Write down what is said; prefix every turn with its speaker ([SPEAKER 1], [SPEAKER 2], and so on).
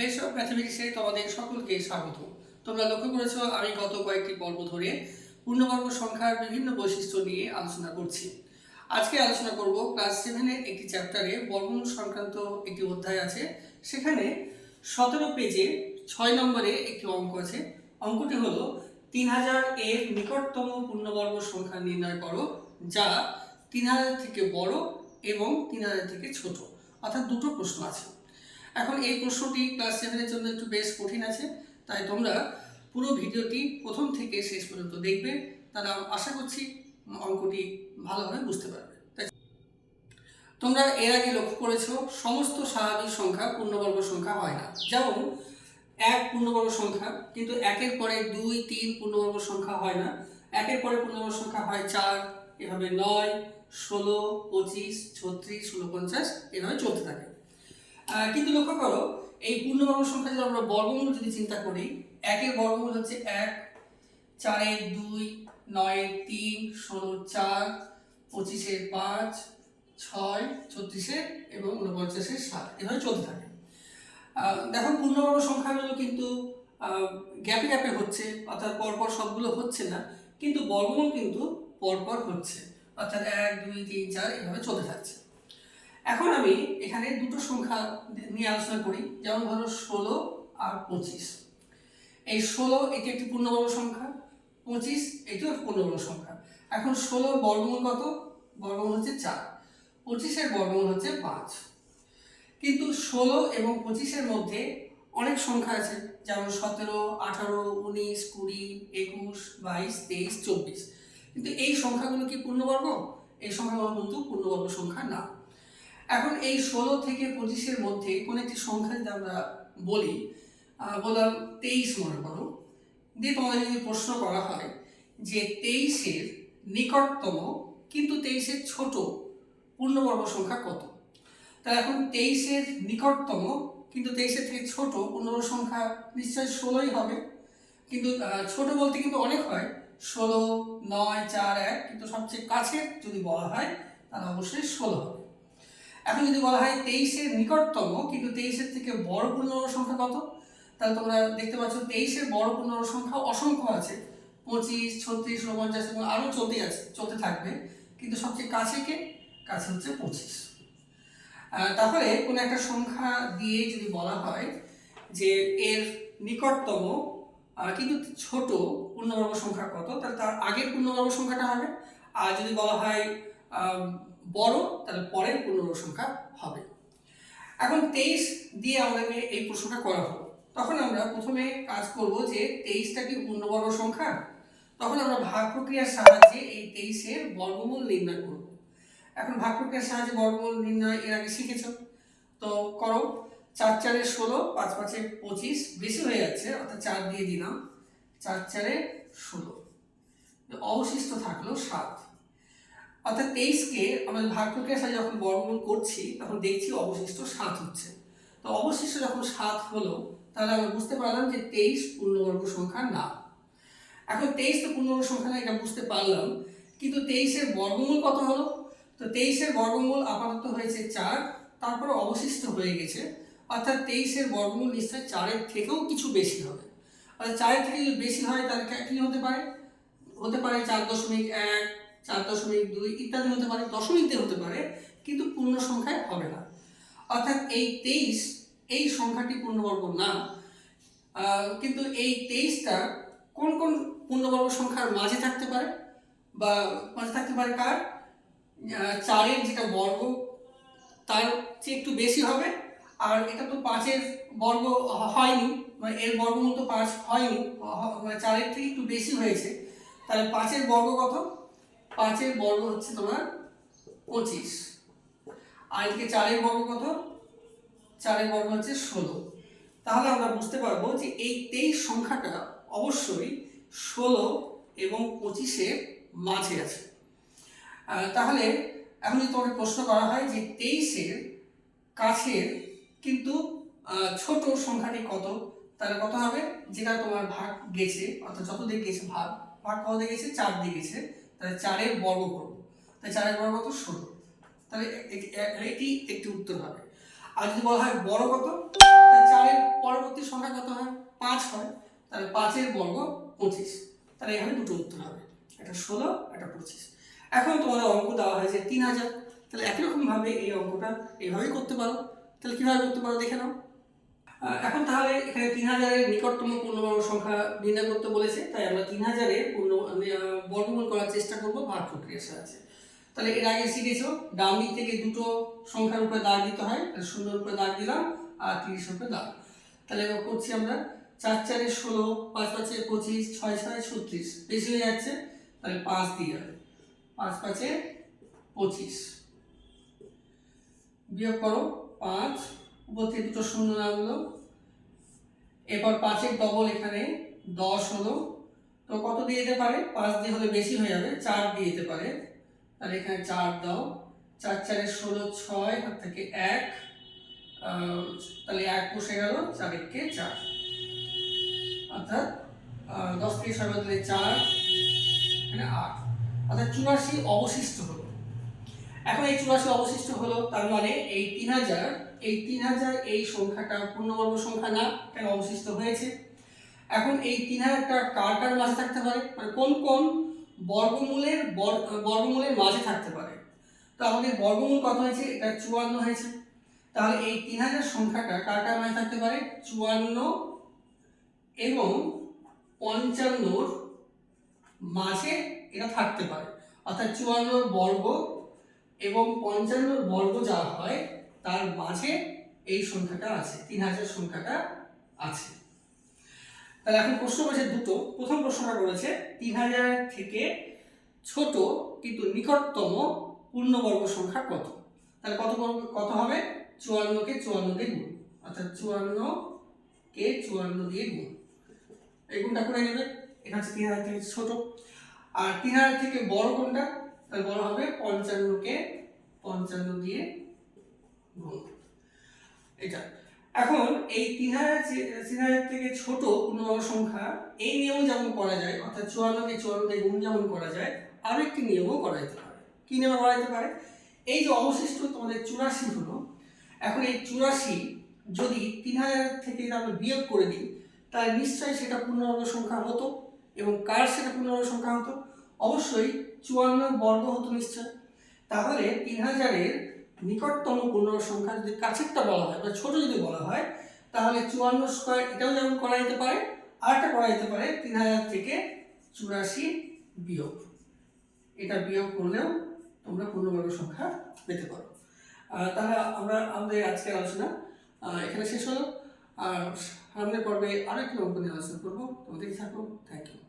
[SPEAKER 1] বেশ অফ তোমাদের সকলকে স্বাগত। তোমরা লক্ষ্য করেছ, আমি গত কয়েকটি পর্ব ধরে পূর্ণবর্গ সংখ্যার বিভিন্ন বৈশিষ্ট্য নিয়ে আলোচনা করছি। আজকে আলোচনা করব ক্লাস সেভেনের একটি চ্যাপ্টারে বর্গমূল সংক্রান্ত একটি অধ্যায় আছে। সেখানে সতেরো পেজে ছয় নম্বরে একটি অঙ্ক আছে। অঙ্কটি হলো, তিন হাজার এর নিকটতম পূর্ণবর্গ সংখ্যা নির্ণয় করো, যা তিন হাজার থেকে বড় এবং তিন হাজার থেকে ছোট। অর্থাৎ দুটো প্রশ্ন আছে। এখন এই প্রশ্নটি ক্লাস সেভেনের জন্য একটু বেশ কঠিন আছে, তাই তোমরা পুরো ভিডিওটি প্রথম থেকে শেষ পর্যন্ত দেখবে আমি আশা করছি অঙ্কটি ভালোভাবে বুঝতে পারবে। তোমরা এর আগে লক্ষ্য করেছ, সমস্ত স্বাভাবিক সংখ্যা পূর্ণবর্গ সংখ্যা হয় না। যেমন এক পূর্ণবর্গ সংখ্যা, কিন্তু একের পরে দুই, তিন পূর্ণবর্গ সংখ্যা হয় না। একের পরে পূর্ণবর্গ সংখ্যা হয় চার, এভাবে নয়, ষোলো, পঁচিশ, ছত্রিশ ঊনপঞ্চাশ এভাবে চলতে থাকে। কিন্তু লক্ষ্য করো, এই পূর্ণবর্গ সংখ্যা যদি আমরা বর্গমূল যদি চিন্তা করি, একের বর্গমূল হচ্ছে এক, চারের দুই, নয়ের তিন, ষোলোর চার, পঁচিশের পাঁচ, ছয় ছত্রিশের এবং ঊনপঞ্চাশের সাত। এভাবে চলতে থাকে। দেখো, পূর্ণবর্গ সংখ্যাগুলো কিন্তু গ্যাপে গ্যাপে হচ্ছে, অর্থাৎ পরপর সবগুলো হচ্ছে না, কিন্তু বর্গমূল কিন্তু পরপর হচ্ছে। অর্থাৎ এক, দুই, তিন, চার, এভাবে চলতে থাকছে। এখন আমি এখানে দুটো সংখ্যা নিয়ে আলোচনা করি। যেমন ধরো ষোলো আর পঁচিশ। এই ষোলো এটি একটি পূর্ণবর্গ সংখ্যা, পঁচিশ এটিও একটি পূর্ণবর্গ সংখ্যা। এখন ষোলোর বর্গমূল কত? বর্গমূল হচ্ছে চার। পঁচিশের বর্গমূল হচ্ছে পাঁচ। কিন্তু ষোলো এবং পঁচিশের মধ্যে অনেক সংখ্যা আছে। যেমন সতেরো, আঠারো, উনিশ, কুড়ি, একুশ, বাইশ, তেইশ, চব্বিশ। কিন্তু এই সংখ্যাগুলো কি পূর্ণবর্গ? এই সংখ্যাগুলো কিন্তু পূর্ণবর্গ সংখ্যা না। এখন এই ষোলো থেকে পঁচিশের মধ্যে কোন একটি সংখ্যা যদি আমরা বলি বললাম তেইশ মনে করো, দিয়ে তোমাদের যদি প্রশ্ন করা হয় যে তেইশের নিকটতম কিন্তু তেইশের ছোট পূর্ণবর্গ সংখ্যা কত? তাহলে এখন তেইশের নিকটতম কিন্তু তেইশের থেকে ছোট পূর্ণবর্গ সংখ্যা নিশ্চয়ই ষোলোই হবে। কিন্তু ছোট বলতে কিন্তু অনেক হয়। ষোলো, নয়, চার, এক কিন্তু সবচেয়ে কাছের যদি বলা হয়, তাহলে অবশ্যই ষোলো হবে। এখন যদি বলা হয় তেইশের নিকটতম, কিন্তু তেইশের থেকে বড় পূর্ণবর্গ সংখ্যা কত? তাহলে তোমরা দেখতে পাচ্ছ তেইশের বড় পূর্ণবর্গ সংখ্যা অসংখ্য আছে। পঁচিশ, ছত্রিশ, উনপঞ্চাশ এবং আরও চলতে আছে, চলতে থাকবে। কিন্তু সবচেয়ে কাছে কে? কাছে হচ্ছে পঁচিশ। তাহলে কোনো একটা সংখ্যা দিয়ে যদি বলা হয় যে এর নিকটতম কিন্তু ছোট পূর্ণবর্গ সংখ্যা কত, তাহলে তার আগের পূর্ণবর্গ সংখ্যাটা হবে। আর যদি বলা হয় বড়, তাহলে পরের পূর্ণবর্গ সংখ্যা হবে। এখন তেইশ দিয়ে আমাদেরকে এই প্রশ্নটা করা হলো তখন আমরা প্রথমে কাজ করব যে তেইশটা কি পূর্ণবর্গ সংখ্যা? তখন আমরা ভাগ প্রক্রিয়ার সাহায্যে এই তেইশের বর্গমূল নির্ণয় করব। এখন ভাগ প্রক্রিয়ার সাহায্যে বর্গমূল নির্ণয় এর আগে শিখেছ? তো করো, চার চারে ষোলো, পাঁচ পাঁচে পঁচিশ, বেশি হয়ে যাচ্ছে, অর্থাৎ চার দিয়ে দিলাম, চার চারে ষোলো। অবশিষ্ট থাকল সাত। অর্থাৎ তেইশকে আমাদের ভাগ প্রক্রিয়ার সাথে যখন বর্গমূল করছি, তখন দেখছি অবশিষ্ট সাত হচ্ছে। তো অবশিষ্ট যখন সাত হলো, তাহলে আমরা বুঝতে পারলাম যে তেইশ পূর্ণবর্গ সংখ্যা না। এখন তেইশ তো পূর্ণবর্গ সংখ্যা না, এটা বুঝতে পারলাম। কিন্তু তেইশের বর্গমূল কত হলো? তো তেইশের বর্গমূল আপাতত হয়েছে চার, তারপরে অবশিষ্ট হয়ে গেছে। অর্থাৎ তেইশের বর্গমূল নিশ্চয় চারের থেকেও কিছু বেশি হবে। অর্থাৎ চারের থেকে যদি বেশি হয়, তাহলে কি হতে পারে? হতে পারে চার দশমিক এক চার দশমিক দুই ইত্যাদি হতে পারে দশমিক দিয়ে হতে পারে, কিন্তু পূর্ণ সংখ্যায় হবে না। অর্থাৎ এই তেইশ, এই সংখ্যাটি পূর্ণবর্গ না। কিন্তু এই তেইশটা কোন কোন পূর্ণবর্গ সংখ্যার মাঝে থাকতে পারে বা মাঝে থাকতে পারে কার? চারের যেটা বর্গ, তার চেয়ে একটু বেশি হবে, আর এটা তো পাঁচের বর্গ হয়নি মানে এর বর্গমূল তো পাঁচ হয়নি মানে চারের থেকে একটু বেশি হয়েছে। তাহলে পাঁচের বর্গ কত? পাঁচের বর্গ হচ্ছে তোমার পঁচিশ। আর এদিকে চারের বর্গ কত? চারের বর্গ হচ্ছে ষোলো। তাহলে আমরা বুঝতে পারব যে এই তেইশ সংখ্যাটা অবশ্যই ষোলো এবং পঁচিশের মাঝে আছে। তাহলে এখন যদি তোমাকে প্রশ্ন করা হয় যে তেইশের কাছের কিন্তু ছোট সংখ্যাটি কত? তাহলে কত হবে? যেটা তোমার ভাগ গেছে, অর্থাৎ যত দিকে গেছে ভাগ ভাগ কত দিকে গেছে? চার দিকে গেছে। তাহলে চারের বর্গ করব। তাহলে চারের বর্গ কত? ষোলো। তাহলে এটি একটি উত্তর হবে। আর যদি বলা হয় বড় কত? তাহলে চারের পর তাহলে পাঁচের বর্গ পঁচিশ। তাহলে এখানে দুটো উত্তর হবে। একটা ষোলো, একটা পঁচিশ। এখন তোমাদের অঙ্ক দেওয়া হয়েছে তিন হাজার। তাহলে একই রকমভাবে এই অঙ্কটা এইভাবেই করতে পারো। তাহলে কীভাবে করতে পারো দেখে নাও। এখন তাহলে এখানে তিন হাজারের নিকটতম পূর্ণবর্গ সংখ্যা নির্ণয় করতে বলেছে, তাই আমরা তিন হাজারের পূর্ণ বর্গমূল করার চেষ্টা করব, ভাগ প্রক্রিয়ার সাহায্যে। তাহলে এর আগে শিখেছো দিক থেকে দুটো সংখ্যার উপরে দাগ দিতে হয়, তাহলে শূন্যর উপরে দাগ দিলাম, আর তিরিশের উপরে দাগ। তাহলে করছি আমরা চার চারে ষোলো, পাঁচ পাঁচে পঁচিশ, ছয় ছয় ছত্রিশ, বেশি হয়ে যাচ্ছে, তাহলে পাঁচ দিয়ে যাবে পাঁচ পাঁচে পঁচিশ। বিয়োগ করো, পাঁচ উপর থেকে দুটো শূন্য নামলো। এরপর পাঁচের ডবল এখানে দশ হলো। তো কত দিয়ে যেতে পারে? পাঁচ দিয়ে হলে বেশি হয়ে যাবে, চার দিয়ে যেতে পারে। তাহলে এখানে চার দাও। চার, চারে ষোলো, ছয়, হাত থেকে এক। তাহলে এক বসে গেল চার একে চার। অর্থাৎ দশ থেকে ছয় বাদ চার, এখানে আট। অর্থাৎ চুরাশি অবশিষ্ট হলো। এখন এই চুরাশি অবশিষ্ট হলো, তার মানে এই তিন হাজার এই তিন হাজার এই সংখ্যাটা পূর্ণবর্গ সংখ্যা না কেন অবশিষ্ট হয়েছে। এখন এই তিন হাজারটা কার কার মাঝে থাকতে পারে? মানে কোন কোন বর্গমূলের বর- বর্গমূলের মাঝে থাকতে পারে? তো আমাদের বর্গমূল কত হয়েছে? এটা চুয়ান্ন হয়েছে। তাহলে এই তিন হাজার সংখ্যাটা কার কার মাঝে থাকতে পারে? চুয়ান্ন এবং পঞ্চান্নর মাঝে এটা থাকতে পারে। অর্থাৎ চুয়ান্নর বর্গ এবং পঞ্চান্নর বর্গ যা হয় তার মাঝে এই সংখ্যাটা আছে, তিন হাজার সংখ্যাটা আছে। তাহলে এখন প্রশ্ন করেছে দুটো। প্রথম প্রশ্নটা করেছে তিন হাজার থেকে ছোট কিন্তু নিকটতম পূর্ণবর্গ সংখ্যা কত? তাহলে কত কত হবে? চুয়ান্নকে চুয়ান্ন দিয়ে গুণ। অর্থাৎ চুয়ান্ন কে চুয়ান্ন দিয়ে গুণ। এই গুণটা করে নেবে। এটা হচ্ছে তিন হাজার থেকে ছোট। আর তিন হাজার থেকে বড় কোনটা? তাহলে বড় হবে পঞ্চান্নকে পঞ্চান্ন দিয়ে এটা। এখন এই তিন হাজার তিন হাজার থেকে ছোট পূর্ণবর্গ সংখ্যা, এই নিয়ম যেমন করা যায়, অর্থাৎ চুয়ান্নকে চুয়ান্ন দিয়ে গুণ যেমন করা যায় আরও একটি নিয়মও করা যেতে পারে। কি নিয়ম করা যেতে পারে? এই যে অবশিষ্ট তোমাদের চুরাশি হলো, এখন এই চুরাশি যদি তিন হাজার থেকে আমরা বিয়োগ করে দিই, তাহলে নিশ্চয়ই সেটা পূর্ণবর্গ সংখ্যা হতো এবং কার সেটা পূর্ণবর্গ সংখ্যা হতো? অবশ্যই চুয়ান্ন বর্গ হতো নিশ্চয় তাহলে তিন হাজারের নিকটতম পূর্ণবর্গ সংখ্যা যদি কাছেরটা বলা হয় বা ছোট যদি বলা হয়, তাহলে চুয়ান্ন স্কোয়ার এটাও যেমন করা যেতে পারে, আরেকটা করা যেতে পারে, তিন হাজার থেকে চুরাশি বিয়োগ। এটা বিয়োগ করলেও তোমরা পূর্ণবর্গ সংখ্যা পেতে পারো। তাহলে আমরা আমাদের আজকের আলোচনা এখানে শেষ হলো। আর সামনের পর্বে আরও একটি অঙ্ক নিয়ে আলোচনা করব। তোমাদের থাকো থ্যাংক ইউ